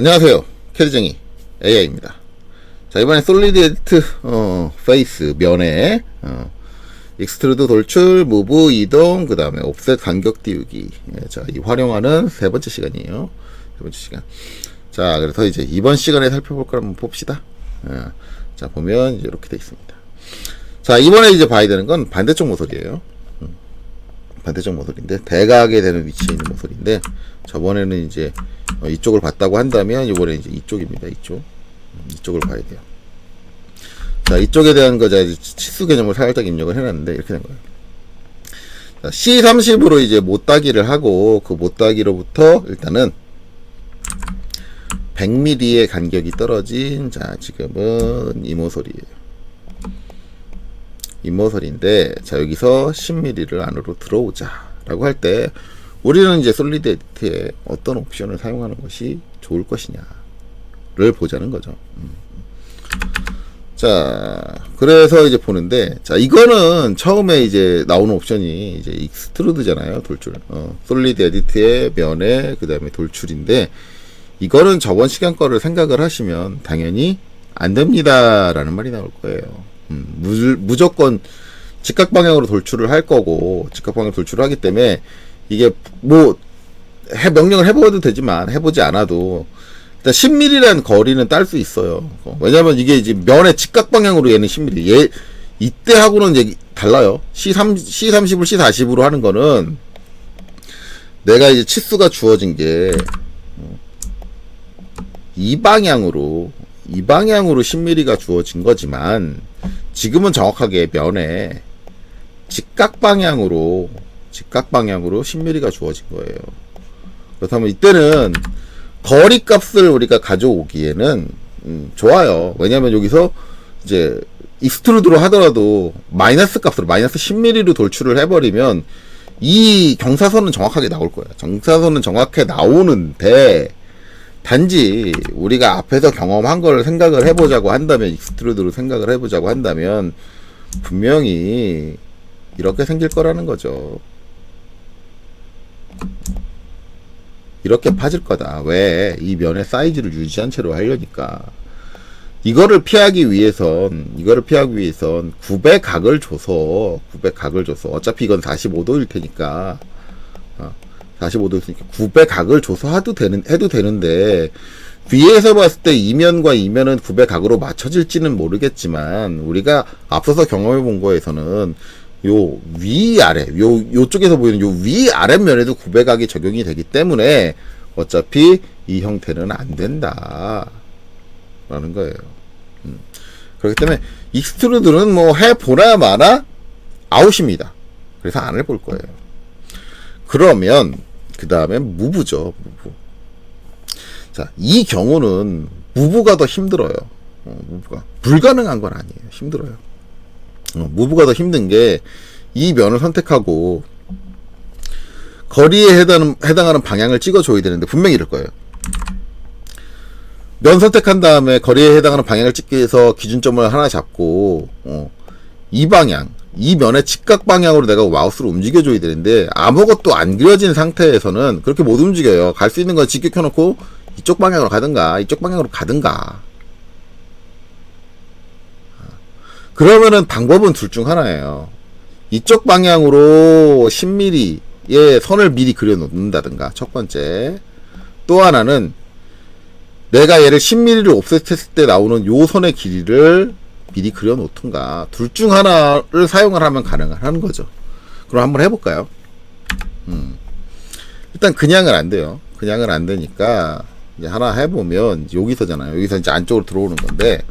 안녕하세요. 캐리쟁이 AI입니다. 자, 이번에 솔리드 에디트, 어, 페이스, 면에, 어, 익스트루드 돌출, 무브, 이동, 그 다음에 옵셋 간격 띄우기. 예, 자, 이 활용하는 세 번째 시간이에요. 세 번째 시간. 자, 그래서 이제 이번 시간에 살펴볼 걸 한번 봅시다. 예, 자, 보면 이렇게 돼 있습니다. 자, 이번에 이제 봐야 되는 건 반대쪽 모서리예요 음, 반대쪽 모서리인데, 대각에 되는 위치에 있는 모서리인데, 저번에는 이제 어, 이쪽을 봤다고 한다면 이번에 이제 이쪽입니다. 이쪽 음, 이쪽을 봐야 돼요. 자 이쪽에 대한 거 제가 이제 치수 개념을 살짝 입력을 해놨는데 이렇게 된 거예요. 자, C30으로 이제 못따기를 하고 그 못따기로부터 일단은 100mm의 간격이 떨어진 자 지금은 이모솔이에요. 이모솔인데 자 여기서 10mm를 안으로 들어오자라고 할 때 우리는 이제 솔리드 에디트에 어떤 옵션을 사용하는 것이 좋을 것이냐를 보자는 거죠. 음. 자, 그래서 이제 보는데, 자, 이거는 처음에 이제 나오는 옵션이 이제 익스트루드잖아요, 돌출. 어, 솔리드 에디트의 면에, 그 다음에 돌출인데, 이거는 저번 시간 거를 생각을 하시면 당연히 안 됩니다. 라는 말이 나올 거예요. 음, 무, 무조건 직각 방향으로 돌출을 할 거고, 직각 방향으로 돌출을 하기 때문에, 이게 뭐, 해, 명령을 해봐도 되지만, 해보지 않아도, 일단 10mm라는 거리는 딸 수 있어요. 어, 왜냐면 이게 이제 면의 직각 방향으로 얘는 10mm. 얘, 이때 하고는 이제 달라요. C3, C30을 C40으로 하는 거는 내가 이제 치수가 주어진 게, 어, 이 방향으로, 이 방향으로 10mm가 주어진 거지만, 지금은 정확하게 면에 직각 방향으로, 직각 방향으로 10mm가 주어진 거예요. 그렇다면 이때는 거리 값을 우리가 가져오기에는 음, 좋아요. 왜냐하면 여기서 이제 익스트루드로 하더라도 마이너스 값으로 마이너스 10mm로 돌출을 해버리면 이 경사선은 정확하게 나올 거예요. 경사선은 정확하게 나오는데 단지 우리가 앞에서 경험한 걸 생각을 해보자고 한다면 익스트루드로 생각을 해보자고 한다면 분명히 이렇게 생길 거라는 거죠. 이렇게 파질 거다. 왜? 이 면의 사이즈를 유지한 채로 하려니까. 이거를 피하기 위해선, 이거를 피하기 위해선 900 각을 줘서, 900 각을 줘서, 어차피 이건 45도일 테니까, 어, 45도였으니까 900 각을 줘서 해도 되는, 해도 되는데, 위에서 봤을 때 이면과 이면은 900 각으로 맞춰질지는 모르겠지만, 우리가 앞서서 경험해 본 거에서는 요 위아래 요 요쪽에서 보이는 요 위아랫면에도 구배각이 적용이 되기 때문에 어차피 이 형태는 안 된다 라는 거예요. 음. 그렇기 때문에 익스트루드는 뭐 해보나 마나 아웃입니다. 그래서 안 해볼 거예요. 그러면 그 다음에 무브죠 무브 자이 경우는 무브가 더 힘들어요. 어, 무브가. 불가능한 건 아니에요. 힘들어요. 어, 무브가 더 힘든 게 이 면을 선택하고 거리에 해당, 해당하는 방향을 찍어줘야 되는데 분명히 이럴 거예요. 면 선택한 다음에 거리에 해당하는 방향을 찍기 위해서 기준점을 하나 잡고 어, 이 방향, 이 면의 직각 방향으로 내가 마우스를 움직여줘야 되는데 아무것도 안 그려진 상태에서는 그렇게 못 움직여요. 갈 수 있는 건 직격 켜놓고 이쪽 방향으로 가든가 이쪽 방향으로 가든가 그러면은 방법은 둘 중 하나예요. 이쪽 방향으로 10mm의 선을 미리 그려 놓는다든가, 첫 번째. 또 하나는 내가 얘를 10mm를 옵셋했을 때 나오는 요 선의 길이를 미리 그려 놓든가, 둘 중 하나를 사용을 하면 가능한 거죠. 그럼 한번 해볼까요? 음. 일단 그냥은 안 돼요. 그냥은 안 되니까, 이제 하나 해보면, 여기서잖아요. 여기서 이제 안쪽으로 들어오는 건데,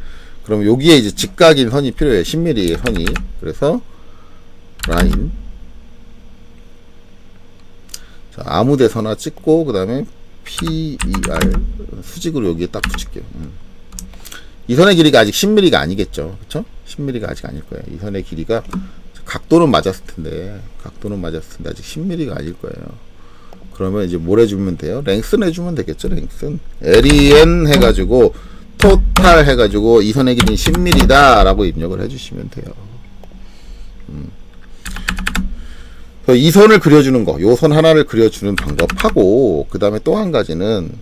그럼 여기에 이제 직각인 선이 필요해요. 10mm의 선이. 그래서 라인. 자, 아무 데서나 찍고 그 다음에 PER 수직으로 여기에 딱 붙일게요. 음. 이 선의 길이가 아직 10mm가 아니겠죠. 그렇죠? 10mm가 아직 아닐 거예요. 이 선의 길이가 각도는 맞았을 텐데 각도는 맞았을 텐데 아직 10mm가 아닐 거예요. 그러면 이제 뭘 해주면 돼요? 랭슨 해주면 되겠죠. 랭슨. LEN 해가지고 토탈 해가지고 이 선의 길이는 10mm다 라고 입력을 해주시면 돼요 음. 이 선을 그려주는 거, 요 선 하나를 그려주는 방법하고 그 다음에 또 한 가지는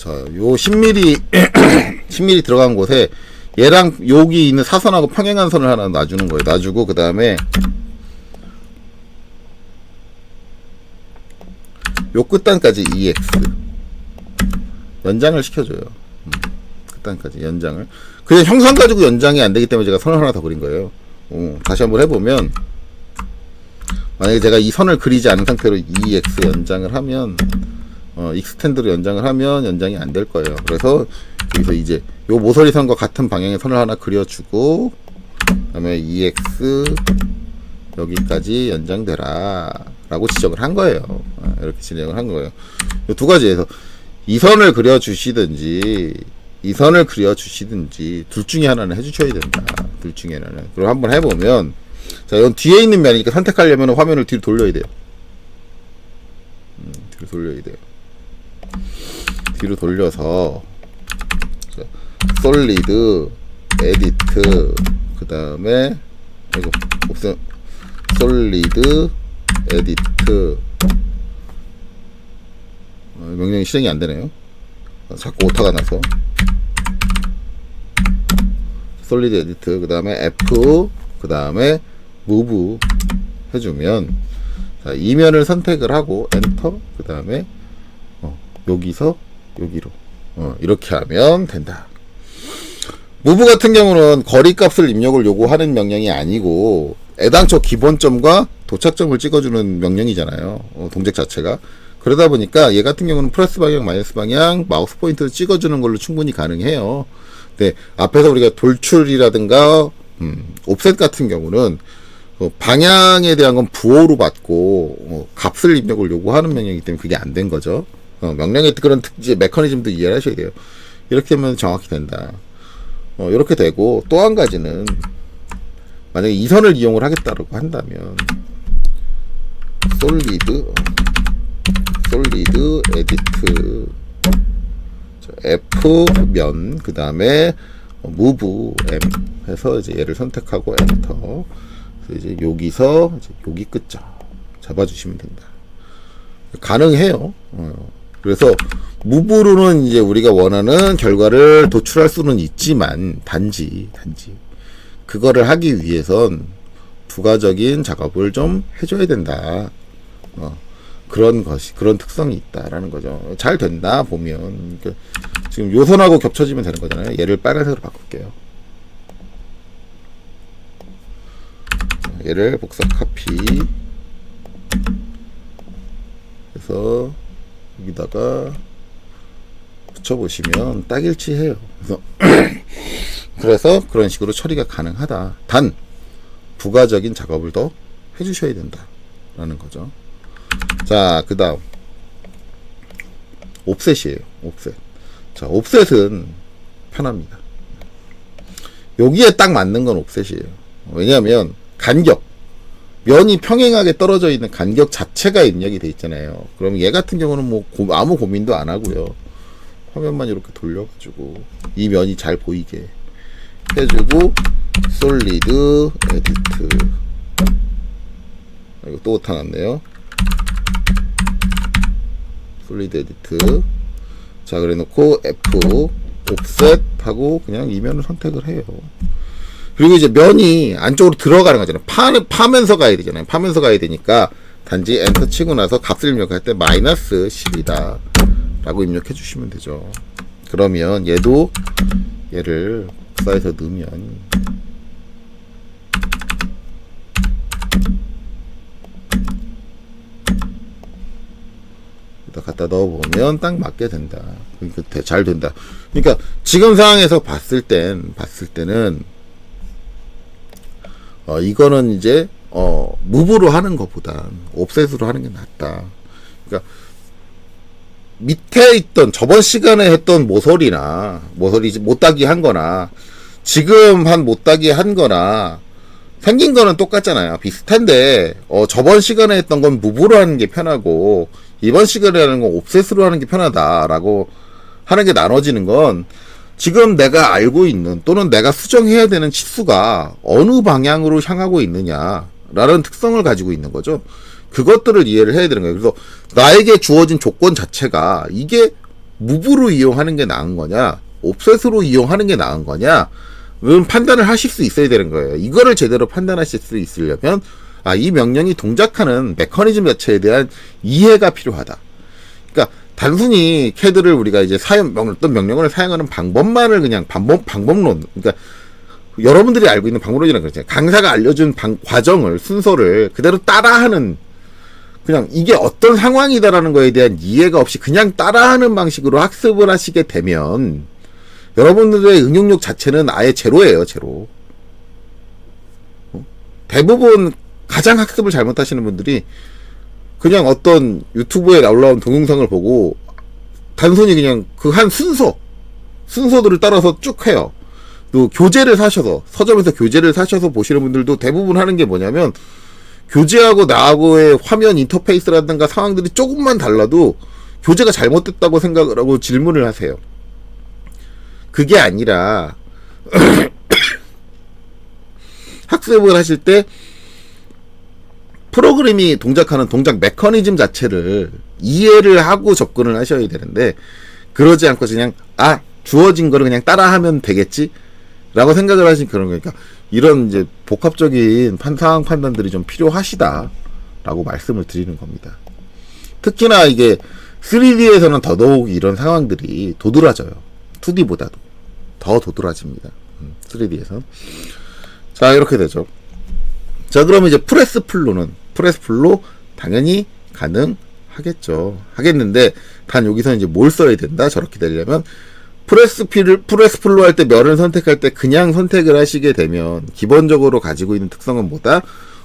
자, 요 10mm 10mm 들어간 곳에 얘랑 여기 있는 사선하고 평행한 선을 하나 놔주는 거예요. 놔주고 그 다음에 요 끝단까지 EX 연장을 시켜줘요. 음, 끝단까지 연장을. 그냥 형상 가지고 연장이 안 되기 때문에 제가 선을 하나 더 그린 거예요. 어, 다시 한번 해보면 만약에 제가 이 선을 그리지 않은 상태로 EX 연장을 하면 어, 익스텐드로 연장을 하면 연장이 안 될 거예요. 그래서 여기서 이제 요 모서리 선과 같은 방향의 선을 하나 그려주고 그다음에 EX 여기까지 연장되라 라고 지적을 한 거예요. 어, 이렇게 진행을 한 거예요. 요두 가지에서 이 선을 그려주시든지 이 선을 그려주시든지 둘 중에 하나는 해주셔야 된다. 둘 중에 하나는. 그럼 한번 해보면 자, 이건 뒤에 있는 면이니까 선택하려면 화면을 뒤로 돌려야 돼요. 음, 뒤로 돌려야 돼요. 뒤로 돌려서 자, 솔리드, 에디트, 그 다음에 이거 옵션 솔리드, 에디트 어, 명령이 실행이 안 되네요. 어, 자꾸 오타가 나서. 솔리드 에디트 그 다음에 F 그 다음에 무브 해주면 자, 이면을 선택을 하고 엔터 그 다음에 어, 여기서 여기로 어, 이렇게 하면 된다. 무브 같은 경우는 거리값을 입력을 요구하는 명령이 아니고 애당초 기본점과 도착점을 찍어주는 명령이잖아요. 어, 동작 자체가. 그러다 보니까 얘 같은 경우는 플러스 방향, 마이너스 방향, 마우스 포인트를 찍어주는 걸로 충분히 가능해요. 근데 앞에서 우리가 돌출이라든가 음, 옵셋 같은 경우는 어, 방향에 대한 건 부호로 받고 어, 값을 입력을 요구하는 명령이기 때문에 그게 안 된 거죠. 어, 명령의 그런 특, 이제 메커니즘도 이해를 하셔야 돼요. 이렇게 하면 정확히 된다. 어, 이렇게 되고 또 한 가지는 만약에 이 선을 이용을 하겠다라고 한다면 솔리드 솔리드 에디트 F 면 그 다음에 무브 M 해서 이제 얘를 선택하고 엔터 그래서 이제 여기서 이제 여기 끝자 잡아주시면 된다. 가능해요. 어. 그래서 무브로는 이제 우리가 원하는 결과를 도출할 수는 있지만 단지 단지 그거를 하기 위해선 부가적인 작업을 좀 해줘야 된다. 어, 그런 것이 그런 특성이 있다라는 거죠. 잘 된다 보면 그러니까 지금 요선하고 겹쳐지면 되는 거잖아요. 얘를 빨간색으로 바꿀게요. 자, 얘를 복사 카피 그래서 여기다가 붙여보시면 딱 일치해요. 그래서 그래서 그런 식으로 처리가 가능하다. 단 부가적인 작업을 더 해주셔야 된다 라는 거죠. 자, 그 다음 옵셋이에요. 옵셋. 자, 옵셋은 편합니다. 여기에 딱 맞는 건 옵셋이에요. 왜냐하면 간격 면이 평행하게 떨어져 있는 간격 자체가 입력이 돼 있잖아요. 그럼 얘 같은 경우는 뭐 고- 아무 고민도 안 하고요. 화면만 이렇게 돌려가지고 이 면이 잘 보이게 해주고 솔리드 에디트 아, 이거 또 오타 났네요. 솔리드 에디트 자 그래 놓고 F 옵셋 하고 그냥 이면을 선택을 해요. 그리고 이제 면이 안쪽으로 들어가는 거잖아요. 파, 파면서 가야 되잖아요. 파면서 가야 되니까 단지 엔터 치고 나서 값을 입력할 때 마이너스 10이다 라고 입력해 주시면 되죠. 그러면 얘도 얘를 복사해서 넣으면 갖다 넣어보면 딱 맞게 된다. 그러니까 대- 잘 된다. 그러니까 지금 상황에서 봤을 땐 봤을 때는 어, 이거는 이제, 어, 무브로 하는 것보다 옵셋으로 하는 게 낫다. 그러니까, 밑에 있던, 저번 시간에 했던 모서리나, 모서리 못따기 한 거나, 지금 한 못따기 한 거나, 생긴 거는 똑같잖아요. 비슷한데, 어, 저번 시간에 했던 건 무브로 하는 게 편하고, 이번 시간에 하는 건 옵셋으로 하는 게 편하다라고 하는 게 나눠지는 건, 지금 내가 알고 있는 또는 내가 수정해야 되는 치수가 어느 방향으로 향하고 있느냐라는 특성을 가지고 있는 거죠. 그것들을 이해를 해야 되는 거예요. 그래서 나에게 주어진 조건 자체가 이게 무브로 이용하는 게 나은 거냐, 옵셋으로 이용하는 게 나은 거냐, 은 판단을 하실 수 있어야 되는 거예요. 이거를 제대로 판단하실 수 있으려면, 아, 이 명령이 동작하는 메커니즘 자체에 대한 이해가 필요하다. 단순히 캐드를 우리가 이제 사용 명- 어떤 명령을 사용하는 방법만을 그냥 방법 방법론 그러니까 여러분들이 알고 있는 방법론이라는 거죠. 강사가 알려준 방, 과정을 순서를 그대로 따라하는 그냥 이게 어떤 상황이다라는 거에 대한 이해가 없이 그냥 따라하는 방식으로 학습을 하시게 되면 여러분들의 응용력 자체는 아예 제로예요, 제로. 어? 대부분 가장 학습을 잘못하시는 분들이 그냥 어떤 유튜브에 올라온 동영상을 보고 단순히 그냥 그 한 순서 순서들을 따라서 쭉 해요. 또 교재를 사셔서 서점에서 교재를 사셔서 보시는 분들도 대부분 하는 게 뭐냐면 교재하고 나하고의 화면 인터페이스라든가 상황들이 조금만 달라도 교재가 잘못됐다고 생각을 하고 질문을 하세요. 그게 아니라 학습을 하실 때 프로그램이 동작하는 동작 메커니즘 자체를 이해를 하고 접근을 하셔야 되는데 그러지 않고 그냥 아 주어진 거를 그냥 따라하면 되겠지? 라고 생각을 하신 그런 거니까 이런 이제 복합적인 판, 상황 판단들이 좀 필요하시다 라고 말씀을 드리는 겁니다. 특히나 이게 3D에서는 더더욱 이런 상황들이 도드라져요. 2D보다도 더 도드라집니다. 3D에서. 자 이렇게 되죠 자, 그러면 이제 프레스 플로는 프레스 플로 당연히 가능하겠죠. 하겠는데 단 여기서 이제 뭘 써야 된다. 저렇게 되려면 프레스 필을 프레스 플로 할때 면을 선택할 때 그냥 선택을 하시게 되면 기본적으로 가지고 있는 특성은 뭐다?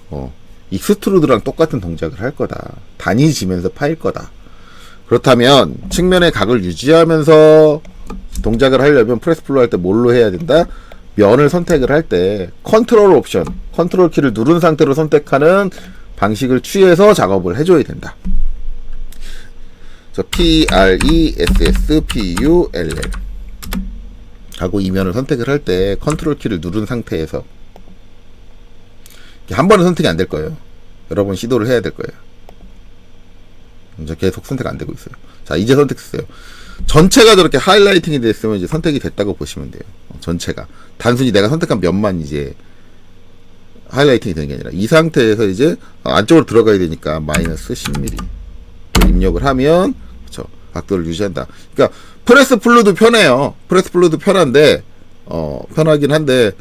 어, 익스트루드랑 똑같은 동작을 할 거다. 단위 지면서 파일 거다. 그렇다면 측면의 각을 유지하면서 동작을 하려면 프레스 플로 할 때 뭘로 해야 된다? 면을 선택을 할 때 컨트롤 옵션, 컨트롤 키를 누른 상태로 선택하는 방식을 취해서 작업을 해줘야 된다. 저 P R E S S P U L L 하고 이 면을 선택을 할 때 컨트롤 키를 누른 상태에서 한 번에 선택이 안 될 거예요. 여러 번 시도를 해야 될 거예요. 이제 계속 선택 안 되고 있어요. 자, 이제 선택했어요. 전체가 저렇게 하이라이팅이 됐으면 이제 선택이 됐다고 보시면 돼요. 어, 전체가. 단순히 내가 선택한 면만 이제 하이라이팅이 되는 게 아니라 이 상태에서 이제 안쪽으로 들어가야 되니까 마이너스 10mm 입력을 하면 그렇죠. 각도를 유지한다. 그러니까 프레스 플루도 편해요. 프레스 플루도 편한데 어 편하긴 한데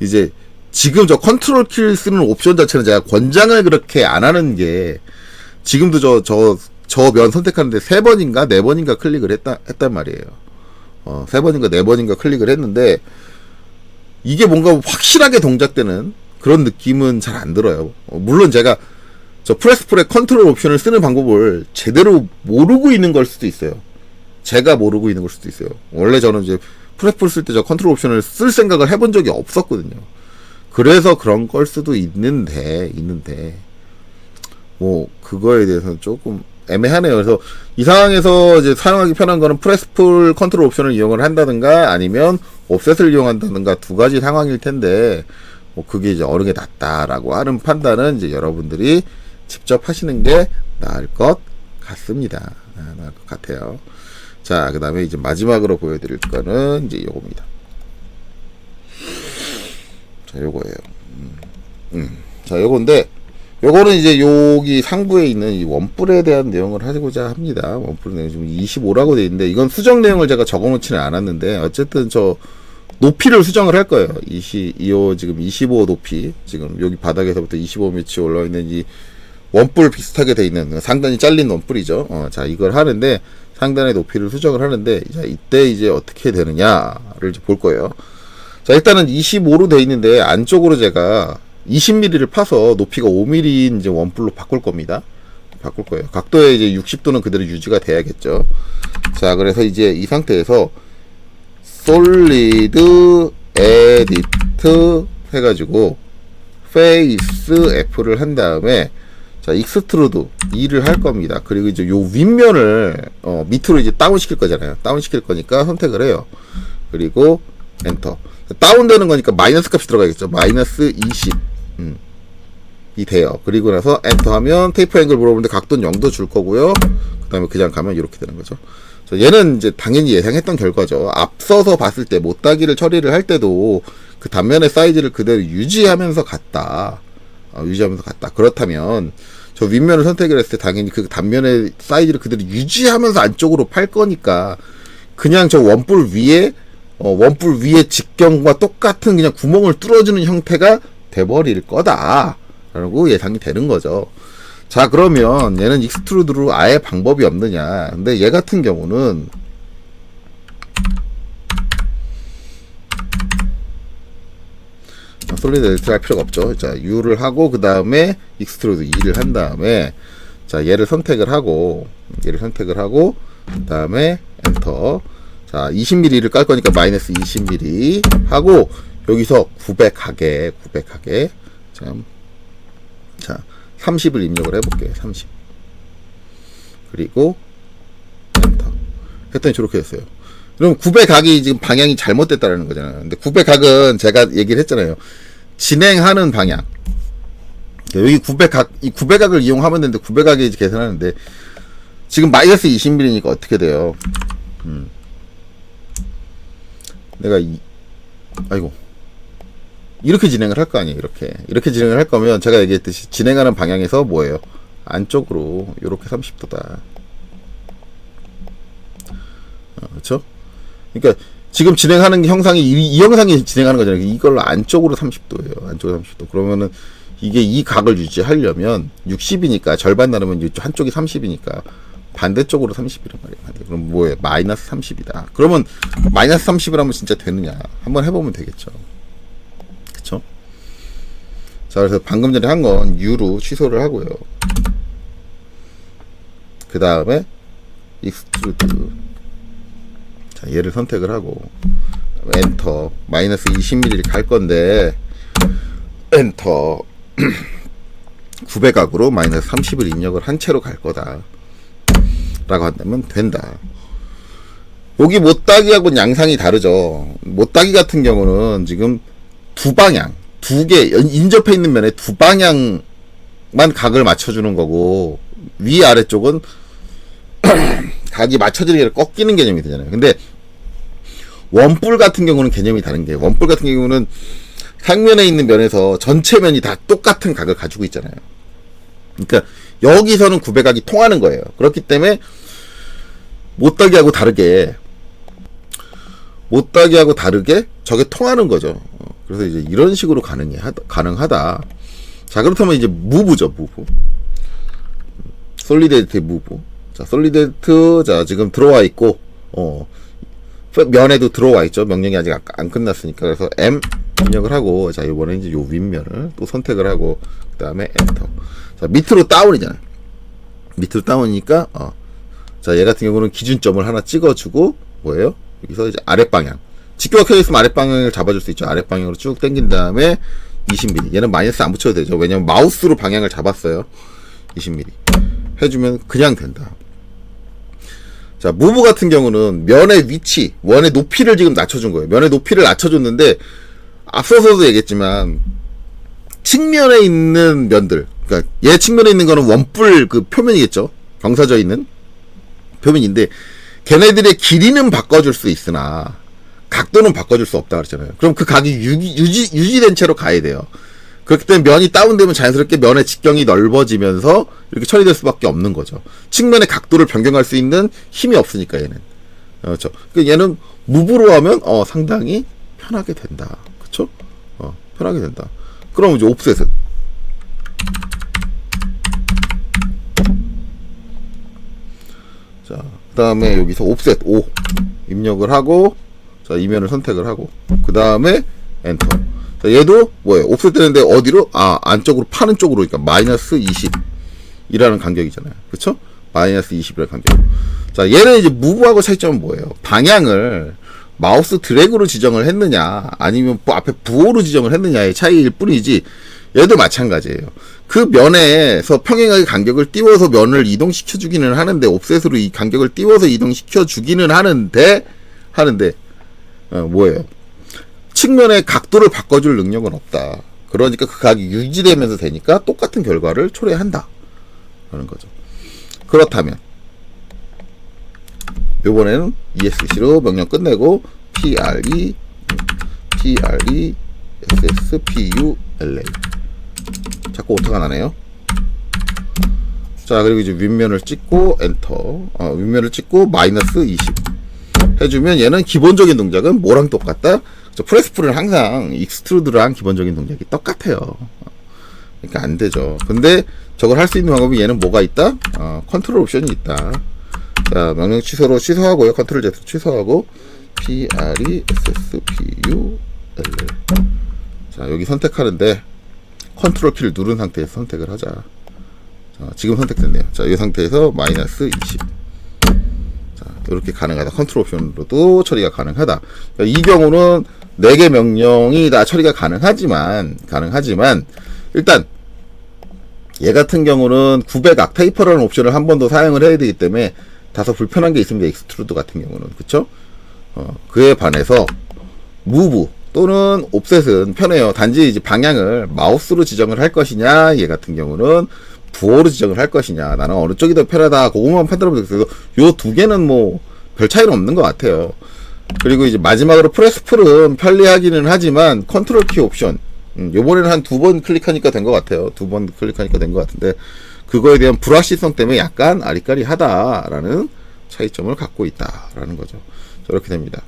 이제 지금 저 컨트롤 키를 쓰는 옵션 자체는 제가 권장을 그렇게 안 하는 게 지금도 저저 저 면 선택하는데 세 번인가 네 번인가 클릭을 했다 했단 말이에요. 어, 세 번인가 네 번인가 클릭을 했는데 이게 뭔가 확실하게 동작되는 그런 느낌은 잘 안 들어요. 어, 물론 제가 저 프레스풀의 컨트롤 옵션을 쓰는 방법을 제대로 모르고 있는 걸 수도 있어요. 제가 모르고 있는 걸 수도 있어요. 원래 저는 이제 프레스풀 쓸 때 저 컨트롤 옵션을 쓸 생각을 해본 적이 없었거든요. 그래서 그런 걸 수도 있는데, 있는데, 뭐, 그거에 대해서는 조금 애매하네요. 그래서 이 상황에서 이제 사용하기 편한 거는 프레스풀 컨트롤 옵션을 이용을 한다든가 아니면 옵셋을 이용한다든가 두 가지 상황일 텐데, 뭐 그게 이제 어느 게 낫다라고 하는 판단은 이제 여러분들이 직접 하시는 게 나을 것 같습니다. 아, 나을 것 같아요. 자, 그 다음에 이제 마지막으로 보여드릴 거는 이제 요겁니다. 자, 요거예요. 음, 음. 자, 요건데, 요거는 이제 여기 상부에 있는 이 원뿔에 대한 내용을 하고자 합니다. 원뿔 내용 지금 25라고 돼 있는데, 이건 수정 내용을 제가 적어 놓지는 않았는데, 어쨌든 저, 높이를 수정을 할 거예요. 20, 이요 지금 25 높이, 지금 여기 바닥에서부터 25m 올라와 있는 이 원뿔 비슷하게 돼 있는 상단이 잘린 원뿔이죠. 어, 자, 이걸 하는데, 상단의 높이를 수정을 하는데, 자, 이때 이제 어떻게 되느냐를 볼 거예요. 자, 일단은 25로 돼 있는데, 안쪽으로 제가 20mm를 파서 높이가 5mm인 이제 원뿔로 바꿀 겁니다. 바꿀 거예요. 각도에 이제 60도는 그대로 유지가 돼야겠죠. 자, 그래서 이제 이 상태에서 솔리드 에디트 해가지고 페이스 F를 한 다음에 자 익스트루드 2를 할 겁니다. 그리고 이제 요 윗면을 어, 밑으로 이제 다운 시킬 거잖아요. 다운 시킬 거니까 선택을 해요. 그리고 엔터. 다운되는 거니까 마이너스 값이 들어가겠죠. 마이너스 20. 음. 이 돼요. 그리고 나서 엔터 하면 테이프 앵글 물어보는데 각도는 0도 줄 거고요. 그 다음에 그냥 가면 이렇게 되는 거죠. 자, 얘는 이제 당연히 예상했던 결과죠. 앞서서 봤을 때 못따기를 처리를 할 때도 그 단면의 사이즈를 그대로 유지하면서 갔다. 어, 유지하면서 갔다. 그렇다면 저 윗면을 선택을 했을 때 당연히 그 단면의 사이즈를 그대로 유지하면서 안쪽으로 팔 거니까 그냥 저 원뿔 위에 어, 원뿔 위에 직경과 똑같은 그냥 구멍을 뚫어주는 형태가 돼버릴 거다라고 예상이 되는 거죠. 자 그러면 얘는 익스트루드로 아예 방법이 없느냐. 근데 얘 같은 경우는 솔리드 엘트 할 필요가 없죠. 자 U를 하고 그 다음에 익스트루드 2를 한 다음에 자 얘를 선택을 하고 얘를 선택을 하고 그 다음에 엔터. 자 20mm를 깔 거니까 마이너스 20mm 하고 여기서 900하게 900하게 참 자, 30을 입력을 해볼게요. 30. 그리고 엔터. 했더니 저렇게 됐어요. 그럼 900각이 지금 방향이 잘못됐다라는 거잖아요. 근데 900각은 제가 얘기를 했잖아요. 진행하는 방향. 여기 900각, 이 900각을 이용하면 되는데 900각이 이제 계산하는데 지금 마이너스 20mm니까 어떻게 돼요? 음. 내가 이, 아이고. 이렇게 진행을 할 거 아니에요. 이렇게 이렇게 진행을 할 거면 제가 얘기했듯이 진행하는 방향에서 뭐예요? 안쪽으로 이렇게 30도다. 어, 그렇죠? 그러니까 지금 진행하는 형상이 이, 이 형상이 진행하는 거잖아요. 이걸로 안쪽으로 30도예요. 안쪽으로 30도. 그러면은 이게 이 각을 유지하려면 60이니까 절반 나누면 한쪽이 30이니까 반대쪽으로 30이란 말이에요. 반대. 그럼 뭐예요? 마이너스 30이다. 그러면 마이너스 30을 하면 진짜 되느냐? 한번 해보면 되겠죠. 자, 그래서 방금 전에 한 건 U로 취소를 하고요. 그 다음에 익스트루드. 자, 얘를 선택을 하고 엔터 마이너스 20mm를 갈 건데 엔터 900각으로 마이너스 30을 입력을 한 채로 갈 거다. 라고 한다면 된다. 여기 못따기하고는 양상이 다르죠. 못따기 같은 경우는 지금 두 방향, 두 개, 인접해 있는 면에 두 방향만 각을 맞춰주는 거고, 위 아래쪽은 각이 맞춰지는 게 꺾이는 개념이 되잖아요. 근데 원뿔 같은 경우는 개념이 다른 게, 원뿔 같은 경우는 상면에 있는 면에서 전체 면이 다 똑같은 각을 가지고 있잖아요. 그러니까 여기서는 구배각이 통하는 거예요. 그렇기 때문에 못따기하고 다르게 못따기하고 다르게 저게 통하는 거죠. 어, 그래서 이제 이런 식으로 가능해 가능하다. 자 그렇다면 이제 무브죠 무브. 솔리데이트 무브. 자 솔리데이트 자 지금 들어와 있고 어 면에도 들어와 있죠. 명령이 아직 안 끝났으니까 그래서 M 입력을 하고 자 이번에 이제 요 윗면을 또 선택을 하고 그 다음에 엔터. 자 밑으로 다운이잖아요. 밑으로 다운이니까 어. 자얘 같은 경우는 기준점을 하나 찍어주고 뭐예요? 여기서 이제 아랫 방향. 직교가 켜있으면 아랫방향을 잡아줄 수 있죠. 아랫방향으로 쭉 당긴 다음에 20mm. 얘는 마이너스 안 붙여도 되죠. 왜냐면 마우스로 방향을 잡았어요. 20mm. 해주면 그냥 된다. 자, 무브 같은 경우는 면의 위치, 원의 높이를 지금 낮춰준 거예요. 면의 높이를 낮춰줬는데, 앞서서도 얘기했지만, 측면에 있는 면들, 그러니까 얘 측면에 있는 거는 원뿔 그 표면이겠죠. 경사져 있는 표면인데, 걔네들의 길이는 바꿔줄 수 있으나 각도는 바꿔줄 수 없다 그랬잖아요. 그럼 그 각이 유지, 유지, 유지된 채로 가야 돼요. 그렇기 때문에 면이 다운되면 자연스럽게 면의 직경이 넓어지면서 이렇게 처리될 수밖에 없는 거죠. 측면의 각도를 변경할 수 있는 힘이 없으니까 얘는. 그렇죠. 그러니까 얘는 무브로 하면 어 상당히 편하게 된다. 그렇죠? 어 편하게 된다. 그럼 이제 옵셋은 자, 그 다음에 여기서 옵셋 5 입력을 하고, 자, 이면을 선택을 하고, 그 다음에 엔터. 자, 얘도 뭐예요? 옵셋 되는데 어디로? 아, 안쪽으로 파는 쪽으로, 그러니까 마이너스 20이라는 간격이잖아요. 그쵸? 마이너스 20이라는 간격. 자, 얘는 이제 무브하고 차이점은 뭐예요? 방향을 마우스 드래그로 지정을 했느냐, 아니면 뭐 앞에 부호로 지정을 했느냐의 차이일 뿐이지, 얘도 마찬가지예요. 그 면에서 평행하게 간격을 띄워서 면을 이동시켜 주기는 하는데 옵셋으로 이 간격을 띄워서 이동시켜 주기는 하는데 하는데 어, 뭐예요? 측면의 각도를 바꿔줄 능력은 없다. 그러니까 그 각이 유지되면서 되니까 똑같은 결과를 초래한다. 라는 거죠. 그렇다면 요번에는 ESC로 명령 끝내고 PRE PRE SSPULA 자꾸 오타가 나네요. 자 그리고 이제 윗면을 찍고 엔터 어, 윗면을 찍고 마이너스 20 해주면 얘는 기본적인 동작은 뭐랑 똑같다? 저 프레스풀은 항상 익스트루드랑 기본적인 동작이 똑같아요. 그러니까 안 되죠. 근데 저걸 할 수 있는 방법이 얘는 뭐가 있다? 어, 컨트롤 옵션이 있다. 자, 명령 취소로 취소하고요. 컨트롤 Z 취소하고 P R E S S P U L. 자, 여기 선택하는데 컨트롤 키를 누른 상태에서 선택을 하자. 자, 지금 선택됐네요. 자, 이 상태에서 마이너스 20. 자, 이렇게 가능하다. 컨트롤 옵션으로도 처리가 가능하다. 그러니까 이 경우는 4개 명령이 다 처리가 가능하지만, 가능하지만, 일단, 얘 같은 경우는 900악 테이퍼라는 옵션을 한 번 더 사용을 해야 되기 때문에 다소 불편한 게 있습니다. 익스트루드 같은 경우는. 그쵸? 어, 그에 반해서, 무브 또는 옵셋은 편해요. 단지 이제 방향을 마우스로 지정을 할 것이냐, 얘 같은 경우는 부호로 지정을 할 것이냐, 나는 어느 쪽이 더 편하다, 그것만 판단하면 되겠어요. 요두 개는 뭐, 별 차이는 없는 것 같아요. 그리고 이제 마지막으로 프레스 풀은 편리하기는 하지만 컨트롤 키 옵션, 음, 요번에는 한 두 번 클릭하니까 된 것 같아요. 두 번 클릭하니까 된 것 같은데, 그거에 대한 불확실성 때문에 약간 아리까리하다라는 차이점을 갖고 있다라는 거죠. 저렇게 됩니다.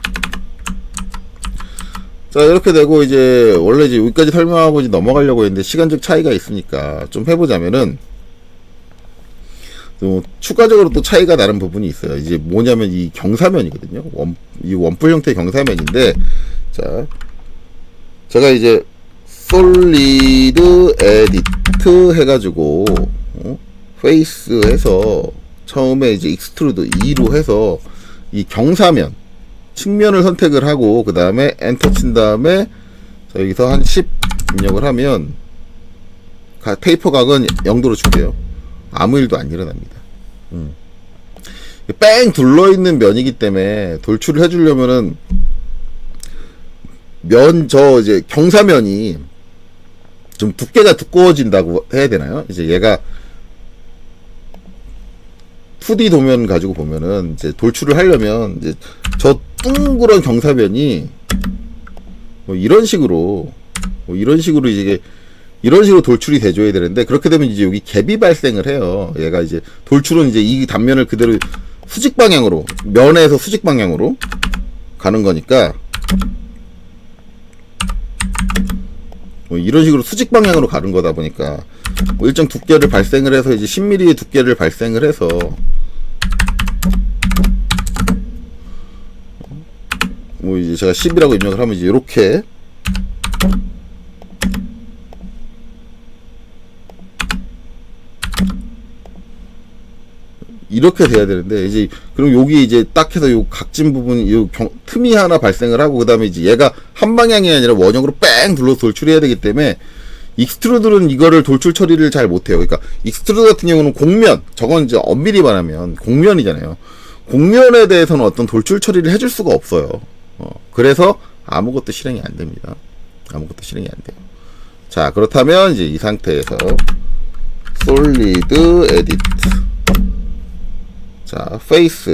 자, 이렇게 되고, 이제, 원래 이제 여기까지 설명하고 이제 넘어가려고 했는데, 시간적 차이가 있으니까, 좀 해보자면은, 또, 추가적으로 또 차이가 나는 부분이 있어요. 이제 뭐냐면, 이 경사면이거든요. 원, 이 원뿔 형태의 경사면인데, 자, 제가 이제, 솔리드 에디트 해가지고, 어? 페이스 해서, 처음에 이제 익스트루드 2로 해서, 이 경사면, 측면을 선택을 하고 그 다음에 엔터 친 다음에 자, 여기서 한 10 입력을 하면 가- 테이퍼 각은 0도로 줄게요. 아무 일도 안 일어납니다. 음. 뺑 둘러 있는 면이기 때문에 돌출을 해주려면은 면 저 이제 경사면이 좀 두께가 두꺼워진다고 해야 되나요? 이제 얘가 2D 도면 가지고 보면은 이제 돌출을 하려면 이제 저 둥그런 경사면이 뭐 이런 식으로 뭐 이런 식으로 이제 이런 식으로 돌출이 돼줘야 되는데 그렇게 되면 이제 여기 갭이 발생을 해요. 얘가 이제 돌출은 이제 이 단면을 그대로 수직 방향으로 면에서 수직 방향으로 가는 거니까 뭐 이런 식으로 수직 방향으로 가는 거다 보니까 뭐 일정 두께를 발생을 해서 이제 10mm의 두께를 발생을 해서 뭐 이제 제가 10이라고 입력을 하면 이제 이렇게 이렇게 돼야 되는데 이제 그럼 여기 이제 딱 해서 요 각진 부분 요 경, 틈이 하나 발생을 하고 그다음에 이제 얘가 한 방향이 아니라 원형으로 뺑 둘러서 돌출해야 되기 때문에 익스트루드는 이거를 돌출 처리를 잘 못해요. 그러니까 익스트루드 같은 경우는 공면 저건 이제 엄밀히 말하면 공면이잖아요. 공면에 대해서는 어떤 돌출 처리를 해줄 수가 없어요. 어, 그래서 아무것도 실행이 안 됩니다. 아무것도 실행이 안 돼요. 자 그렇다면 이제 이 상태에서 솔리드 에디트 자, 페이스.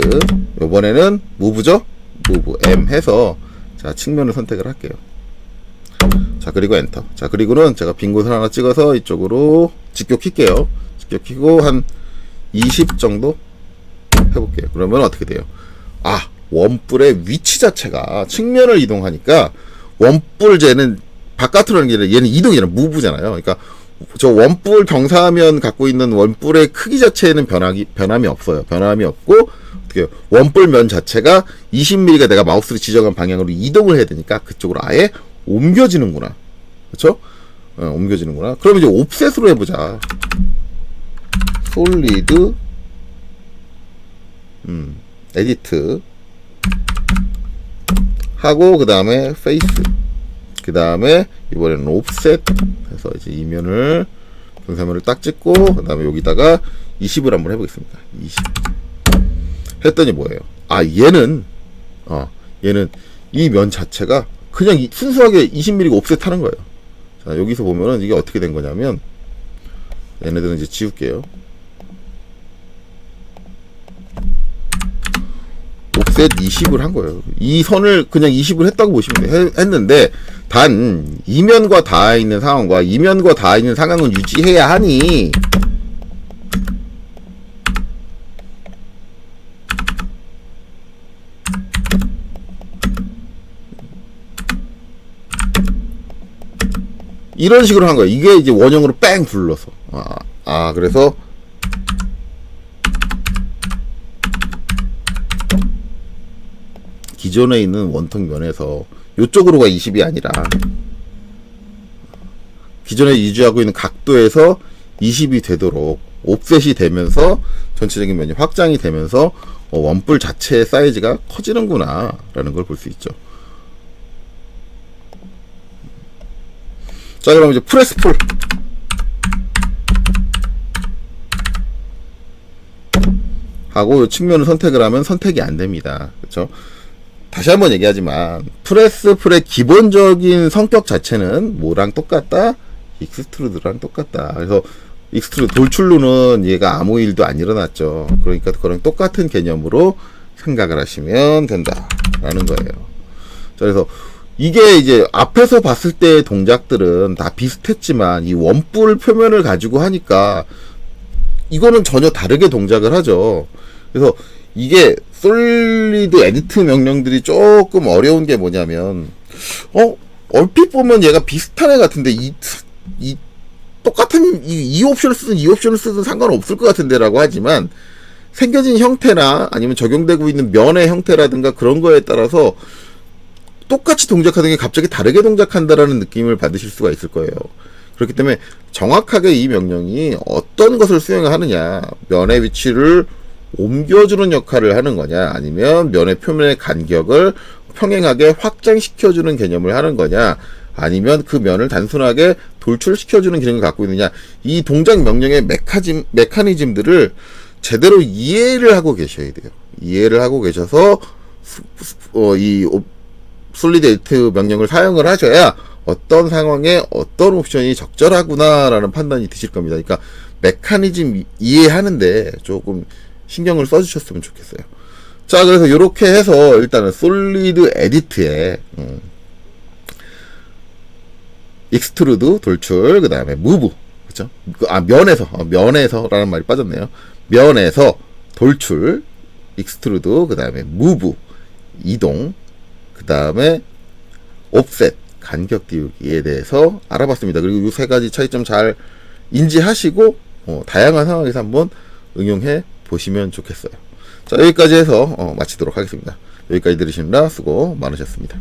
요번에는 무브죠? 무브 M 해서 자, 측면을 선택을 할게요. 자, 그리고 엔터. 자, 그리고는 제가 빈 곳을 하나 찍어서 이쪽으로 직격 킬게요. 직격 키고 한 20 정도 해볼게요. 그러면 어떻게 돼요? 아, 원뿔의 위치 자체가 측면을 이동하니까 원뿔제는 바깥으로 하는 게 아니라 얘는 이동이 아니라 무브잖아요. 그러니까 저 원뿔 경사면 갖고 있는 원뿔의 크기 자체에는 변하기 변함이 없어요. 변함이 없고 어떻게? 원뿔 면 자체가 20mm가 내가 마우스로 지정한 방향으로 이동을 해야 되니까 그쪽으로 아예 옮겨지는구나. 그렇죠? 어, 옮겨지는구나. 그럼 이제 옵셋으로 해보자. 솔리드 음, 에디트 하고 그 다음에 페이스 그 다음에 이번에는 옵셋. 해서 이제 이면을 경사면을 딱 찍고 그 다음에 여기다가 20을 한번 해보겠습니다. 20 했더니 뭐예요? 아 얘는 어 얘는 이 면 자체가 그냥 이- 순수하게 20mm 옵셋 하는 거예요. 자 여기서 보면은 이게 어떻게 된 거냐면 얘네들은 이제 지울게요. 옵셋 20을 한 거예요. 이 선을 그냥 20을 했다고 보시면 돼요. 해- 했는데 단 이면과 닿아 있는 상황과 이면과 닿아 있는 상황은 유지해야 하니 이런 식으로 한 거예요. 이게 이제 원형으로 뺑 불러서. 아, 아 그래서 기존에 있는 원통 면에서 이쪽으로가 20이 아니라 기존에 유지하고 있는 각도에서 20이 되도록 옵셋이 되면서 전체적인 면이 확장이 되면서 어, 원뿔 자체의 사이즈가 커지는구나 라는 걸 볼 수 있죠. 자 그럼 이제 프레스풀 하고 이 측면을 선택을 하면 선택이 안 됩니다. 그렇죠? 다시 한번 얘기하지만 프레스 풀의 기본적인 성격 자체는 뭐랑 똑같다? 익스트루드랑 똑같다. 그래서 익스트루드 돌출로는 얘가 아무 일도 안 일어났죠. 그러니까 그런 똑같은 개념으로 생각을 하시면 된다라는 거예요. 자, 그래서 이게 이제 앞에서 봤을 때의 동작들은 다 비슷했지만 이 원뿔 표면을 가지고 하니까 이거는 전혀 다르게 동작을 하죠. 그래서 이게 솔리드 에디트 명령들이 조금 어려운 게 뭐냐면 어 얼핏 보면 얘가 비슷한 애 같은데 이, 이 똑같은 이, 이 옵션을 쓰든 이 옵션을 쓰든 상관없을 것 같은데라고 하지만 생겨진 형태나 아니면 적용되고 있는 면의 형태라든가 그런 거에 따라서 똑같이 동작하는 게 갑자기 다르게 동작한다라는 느낌을 받으실 수가 있을 거예요. 그렇기 때문에 정확하게 이 명령이 어떤 것을 수행하느냐, 면의 위치를 옮겨주는 역할을 하는 거냐, 아니면 면의 표면의 간격을 평행하게 확장시켜주는 개념을 하는 거냐, 아니면 그 면을 단순하게 돌출시켜주는 기능을 갖고 있느냐, 이 동작 명령의 메카즘, 메커니즘들을 제대로 이해를 하고 계셔야 돼요. 이해를 하고 계셔서, 어, 이 옵- 솔리드 에이트 명령을 사용을 하셔야 어떤 상황에 어떤 옵션이 적절하구나라는 판단이 드실 겁니다. 그러니까 메커니즘 이- 이해하는데 조금 신경을 써주셨으면 좋겠어요. 자, 그래서 이렇게 해서 일단은 솔리드 에디트에 음, 익스트루드 돌출 그 다음에 무브 그죠? 아 면에서 어, 면에서라는 말이 빠졌네요. 면에서 돌출 익스트루드 그 다음에 무브 이동 그 다음에 옵셋 간격 띄우기에 대해서 알아봤습니다. 그리고 이 세 가지 차이점 잘 인지하시고 어, 다양한 상황에서 한번 응용해 보시면 좋겠어요. 자 여기까지 해서 어, 마치도록 하겠습니다. 여기까지 들으시느라 수고 많으셨습니다.